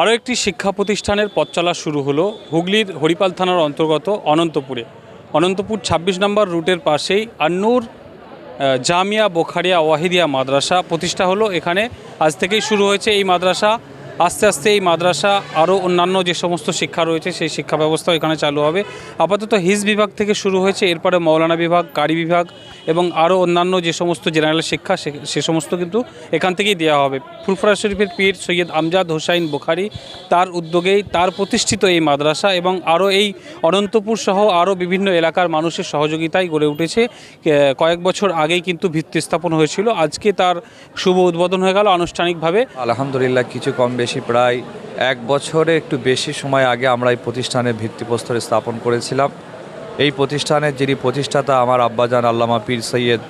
আরও একটি শিক্ষা প্রতিষ্ঠানের পথ চলা শুরু হলো হুগলির হরিপাল থানার অন্তর্গত অনন্তপুরে। অনন্তপুর ২৬ নম্বর রুটের পাশেই আন্নুর জামিয়া বোখারিয়া ওয়াহিদিয়া মাদ্রাসা প্রতিষ্ঠা হলো। এখানে আজ থেকেই শুরু হয়েছে এই মাদ্রাসা। আস্তে আস্তে এই মাদ্রাসা আরও অন্যান্য যে সমস্ত শিক্ষা রয়েছে, সেই শিক্ষা ব্যবস্থাও এখানে চালু হবে। আপাতত হিজ বিভাগ থেকে শুরু হয়েছে। এরপরে মৌলানা বিভাগ কারি বিভাগ এবং আরও অন্যান্য যে সমস্ত জেনারেল শিক্ষা, সে- সমস্ত কিন্তু এখান থেকেই দেওয়া হবে। ফুরফুরা শরীফের পীর সৈয়দ আমজাদ হোসাইন বুখারি তার উদ্যোগেই তার প্রতিষ্ঠিত এই মাদ্রাসা এবং আরও এই অনন্তপুর সহ আরও বিভিন্ন এলাকার মানুষের সহযোগিতায় গড়ে উঠেছে। কয়েক বছর আগেই কিন্তু ভিত্তি স্থাপন হয়েছিল। আজকে তার শুভ উদ্বোধন হয়ে গেল আনুষ্ঠানিকভাবে। আলহামদুলিল্লাহ, কিছু কম বেশি, প্রায় এক বছরে একটু বেশি সময় আগে আমরা এই প্রতিষ্ঠানের ভিত্তিপ্রস্তর স্থাপন করেছিলাম। এই প্রতিষ্ঠানের যিনি প্রতিষ্ঠাতা, আমার আব্বাজান আল্লামা পীর সৈয়দ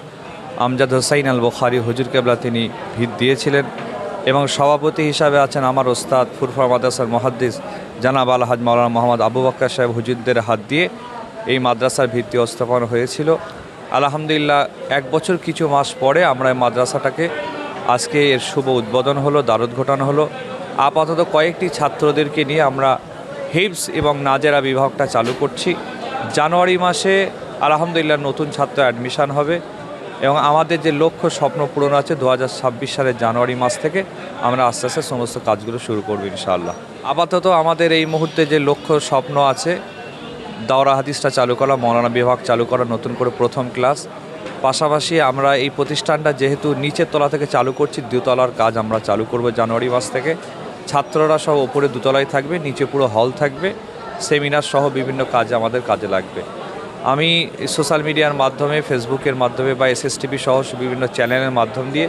আমজাদ হোসাইন আল বখারি হুজুর কেবলা তিনি ভিত দিয়েছিলেন এবং সভাপতি হিসাবে আছেন আমার ওস্তাদ ফুরফা মাদ্রাসার মহাদ্দিস জানাব আলহাজ মাওলানা মোহাম্মদ আবু বাক্কা সাহেব হুজুরদের হাত দিয়ে এই মাদ্রাসার ভিত্তি স্থাপন হয়েছিল। আলহামদুলিল্লাহ, এক বছর কিছু মাস পরে আমরা এই মাদ্রাসাটাকে আজকে এর শুভ উদ্বোধন হলো, দারদ ঘটানো হলো। আপাতত কয়েকটি ছাত্রদেরকে নিয়ে আমরা হিপস এবং নাজেরা বিভাগটা চালু করছি। জানুয়ারি মাসে আলহামদুলিল্লাহ নতুন ছাত্র অ্যাডমিশান হবে এবং আমাদের যে লক্ষ্য, স্বপ্ন পূরণ আছে দু হাজার ছাব্বিশ সালের জানুয়ারি মাস থেকে আমরা আস্তে আস্তে সমস্ত কাজগুলো শুরু করব ইনশাআল্লাহ। আপাতত আমাদের এই মুহূর্তে যে লক্ষ্য, স্বপ্ন আছে, দাওরা হাদিসটা চালু করা, মৌলানা বিভাগ চালু করা, নতুন করে প্রথম ক্লাস। পাশাপাশি আমরা এই প্রতিষ্ঠানটা যেহেতু নিচের তলা থেকে চালু করছি, দুতলার কাজ আমরা চালু করব জানুয়ারি মাস থেকে। ছাত্ররা সব ওপরে দুতলায় থাকবে, নিচে পুরো হল থাকবে। সেমিনার সহ বিভিন্ন কাজ আমাদের কাজে লাগবে। আমি সোশ্যাল মিডিয়ার মাধ্যমে, ফেসবুকের মাধ্যমে বা এসএসটিভি সহ বিভিন্ন চ্যানেলের মাধ্যম দিয়ে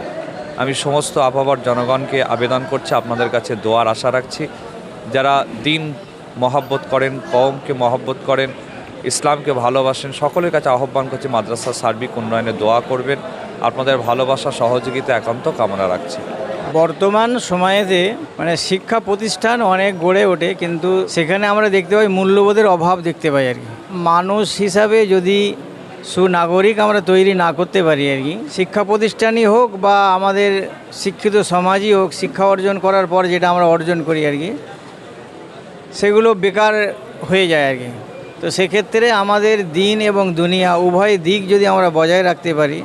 আমি সমস্ত আবহাওয়ার জনগণকে আবেদন করছি, আপনাদের কাছে দোয়ার আশা রাখছি। যারা দিন মহাব্বত করেন, কওমকে মহাব্বত করেন, ইসলামকে ভালোবাসেন, সকলের কাছে আহ্বান করছি, মাদ্রাসার সার্বিক উন্নয়নে দোয়া করবেন। আপনাদের ভালোবাসা, সহযোগিতা, একান্ত কামনা রাখছি। বর্তমান সময়েতে মানে শিক্ষা প্রতিষ্ঠান অনেক গড়ে ওঠে, কিন্তু সেখানে আমরা দেখতে পাই মূল্যবোধের অভাব দেখতে পাই আর কি। মানুষ হিসাবে যদি সুনাগরিক আমরা তৈরি না করতে পারি আর কি, শিক্ষা প্রতিষ্ঠানই হোক বা আমাদের শিক্ষিত সমাজই হোক, শিক্ষা অর্জন করার পর যেটা আমরা অর্জন করি আর কি, সেগুলো বেকার হয়ে যায় আর কি। তো সেক্ষেত্রে আমাদের দিন এবং দুনিয়া, উভয় দিক যদি আমরা বজায় রাখতে পারি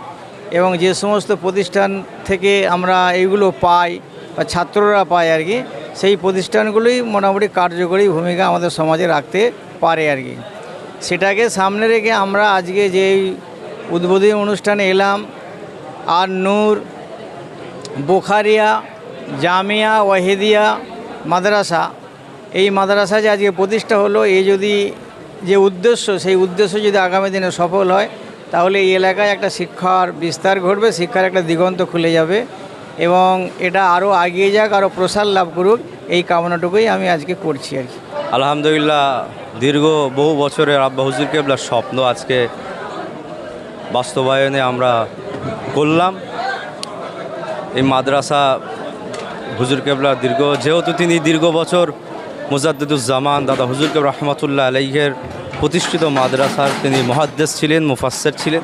এবং যে সমস্ত প্রতিষ্ঠান থেকে আমরা এইগুলো পাই বা ছাত্ররা পায় আর কি, সেই প্রতিষ্ঠানগুলোই মোটামুটি কার্যকরী ভূমিকা আমাদের সমাজে রাখতে পারে আর কি। সেটাকে সামনে রেখে আমরা আজকে যেই উদ্বোধনী অনুষ্ঠানে এলাম, আর নূর, বোখারিয়া, জামিয়া, ওয়াহেদিয়া মাদ্রাসা, এই মাদ্রাসা যে আজকে প্রতিষ্ঠা হলো, এই যদি যে উদ্দেশ্য, সেই উদ্দেশ্য যদি আগামী দিনে সফল হয় তাহলে এই এলাকায় একটা শিক্ষার বিস্তার ঘটবে, শিক্ষার একটা দিগন্ত খুলে যাবে এবং এটা আরও এগিয়ে যাক, আরও প্রসার লাভ করুক, এই কামনাটুকুই আমি আজকে করছি আর কি। আলহামদুলিল্লাহ, দীর্ঘ বহু বছরের আব্বা হুজুর কেবলার স্বপ্ন আজকে বাস্তবায়নে আমরা করলাম। এই মাদ্রাসা হুজুর কেবলা দীর্ঘ, যেহেতু তিনি দীর্ঘ বছর মুজাদ্দুজ্জামান দাদা হুজুর কেবলা রহমতুল্লাহ আলাইহের প্রতিষ্ঠিত মাদ্রাসার তিনি মহাদ্দেশ ছিলেন মুফাসের ছিলেন।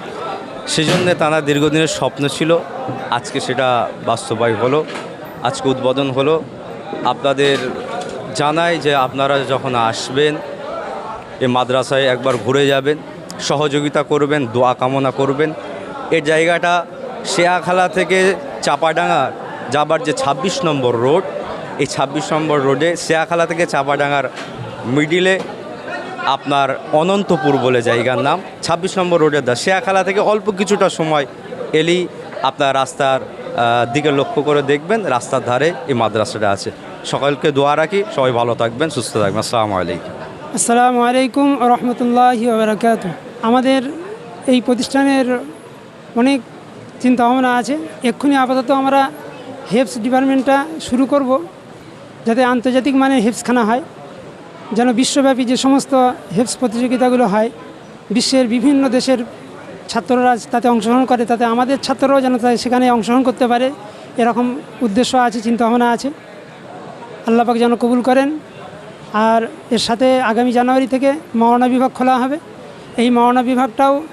সেজন্যে তাঁরা দীর্ঘদিনের স্বপ্ন ছিল, আজকে সেটা বাস্তবায়ন হলো, আজকে উদ্বোধন হলো। আপনাদের জানাই যে আপনারা যখন আসবেন এই মাদ্রাসায় একবার ঘুরে যাবেন, সহযোগিতা করবেন, দোয়া কামনা করবেন। এই জায়গাটা শেয়াখালা থেকে চাপাডাঙ্গা যাবার যে ২৬ নম্বর রোড, এই ২৬ নম্বর রোডে শেয়াখালা থেকে চাপাডাঙ্গার মিডিলে আপনার অনন্তপুর বলে জায়গার নাম। ২৬ নম্বর রোডের দা শেয়াখালা থেকে অল্প কিছুটা সময় এলেই আপনার রাস্তার দিকে লক্ষ্য করে দেখবেন রাস্তার ধারে এই মাদ্রাসাটা আছে। সকলকে দোয়া রাখি, সবাই ভালো থাকবেন, সুস্থ থাকবেন। আসসালামু আলাইকুম। আসসালামু আলাইকুম রহমতুল্লাহি বারাকাত আমাদের এই প্রতিষ্ঠানের অনেক চিন্তা ভাবনা আছে। এক্ষুনি আপাতত আমরা হেপস ডিপার্টমেন্টটা শুরু করব, যাতে আন্তর্জাতিক মানের হেপসখানা হয়। যেন বিশ্বব্যাপী যে সমস্ত হেপস প্রতিযোগিতাগুলো হয়, বিশ্বের বিভিন্ন দেশের ছাত্ররা তাতে অংশগ্রহণ করে, তাতে আমাদের ছাত্ররাও যেন তাই সেখানে অংশগ্রহণ করতে পারে, এরকম উদ্দেশ্য আছে, চিন্তাভাবনা আছে। আল্লাপাক যেন কবুল করেন। আর এর সাথে আগামী জানুয়ারি থেকে মাওনা বিভাগ খোলা হবে। এই মাওনা বিভাগটাও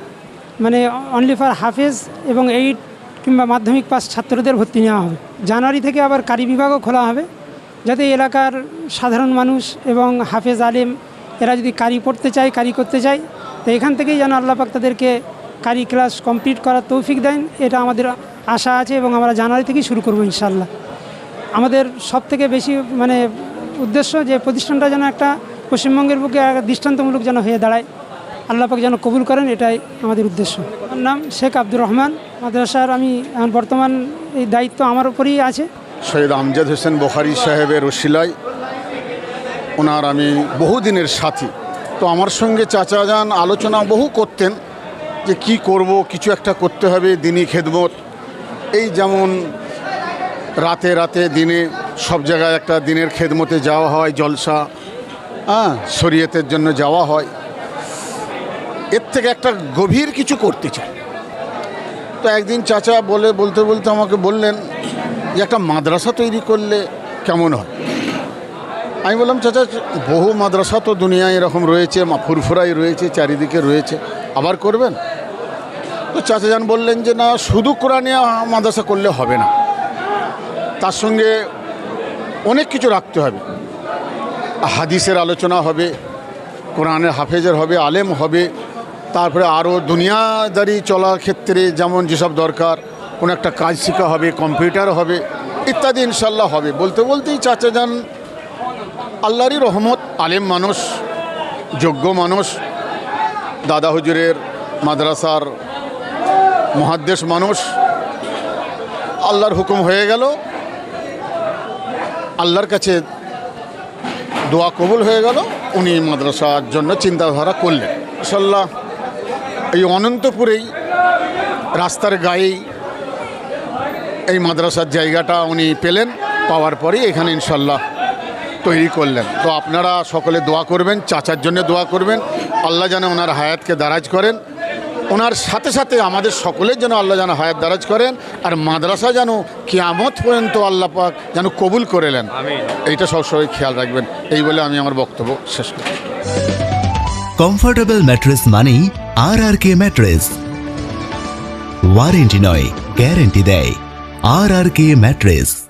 মানে অনলি ফর হাফেজ এবং এইট কিংবা মাধ্যমিক পাস ছাত্রদের ভর্তি নেওয়া হবে। জানুয়ারি থেকে আবার কারি বিভাগও খোলা হবে। যাতে এলাকার সাধারণ মানুষ এবং হাফেজ আলেম, এরা যদি কারি পড়তে চায়, কারি করতে চায়, তো এখান থেকেই যেন আল্লাহ পাক তাদেরকে কারি ক্লাস কমপ্লিট করার তৌফিক দেন। এটা আমাদের আশা আছে এবং আমরা জানুয়ারি থেকেই শুরু করব ইনশাল্লাহ আমাদের সব থেকে বেশি মানে উদ্দেশ্য যে প্রতিষ্ঠানটা যেন একটা পশ্চিমবঙ্গের বুকে দৃষ্টান্তমূলক যেন হয়ে দাঁড়ায়। আল্লাহ পাক যেন কবুল করেন, এটাই আমাদের উদ্দেশ্য। আমার নাম শেখ আব্দুর রহমান। মাদ্রাসার আমি বর্তমান এই দায়িত্ব আমার উপরেই আছে। সৈয়দ আমজাদ হোসেন বোখারি সাহেবের ওসিলায়। ওনার আমি বহুদিনের সাথী। তো আমার সঙ্গে চাচা যান আলোচনা বহু করতেন যে কি করব, কিছু একটা করতে হবে, দিনই খেদমত। এই যেমন রাতে রাতে দিনে সব জায়গায় একটা দিনের খেদমতে যাওয়া হয়, জলসা হ্যাঁ শরীয়তের জন্য যাওয়া হয়। এর থেকে একটা গভীর কিছু করতে চাই। তো একদিন চাচা বলে, বলতে বলতে আমাকে বললেন যে একটা মাদ্রাসা তৈরি করলে কেমন হয়? আমি বললাম, চাচা, বহু মাদ্রাসা তো দুনিয়ায় এরকম রয়েছে ফুরফুরাই রয়েছে, চারিদিকে রয়েছে, আবার করবেন? তো চাচা যান বললেন যে, না, শুধু কোরআনিয়া মাদ্রাসা করলে হবে না। তার সঙ্গে অনেক কিছু রাখতে হবে। হাদিসের আলোচনা হবে, কোরআনের হাফেজের হবে, আলেম হবে, তারপরে আরও দুনিয়াদারি চলার ক্ষেত্রে যেমন যেসব দরকার কোনো একটা কাজ শেখা হবে কম্পিউটার হবে, ইত্যাদি ইনশাল্লাহ হবে। বলতে বলতেই চাচা যান, আল্লাহরই রহমত, আলেম মানুষ, যোগ্য মানুষ, দাদা হুজুরের মাদ্রাসার মহাদ্দেশ মানুষ, আল্লাহর হুকুম হয়ে গেল। আল্লাহর কাছে দোয়া কবুল হয়ে গেল, উনি মাদ্রাসার জন্য চিন্তাধারা করলেন। ইনশাল্লাহ এই অনন্তপুরেই রাস্তার গায়েই এই মাদ্রাসার জায়গাটা উনি পেলেন পাওয়ার পরেই এখানে ইনশাল্লাহ তৈরি করলেন। তো আপনারা সকলে দোয়া করবেন চাচার জন্য দোয়া করবেন আল্লাহ যেন ওনার হায়াতকে দারাজ করেন। ওনার সাথে সাথে আমাদের সকলের যেন আল্লাহ যেন হায়াত দারাজ করেন আর মাদ্রাসা যেন কিয়ামত পর্যন্ত আল্লাহ পাক যেন কবুল করে নেন। এইটা সবসময় খেয়াল রাখবেন। এই বলে আমি আমার বক্তব্য শেষ করি কমফোর্টেবল ম্যাট্রেস মানেই R R K mattress warranty নয় গ্যারেন্টি দেয়। আর আর কে ম্যাট্রেস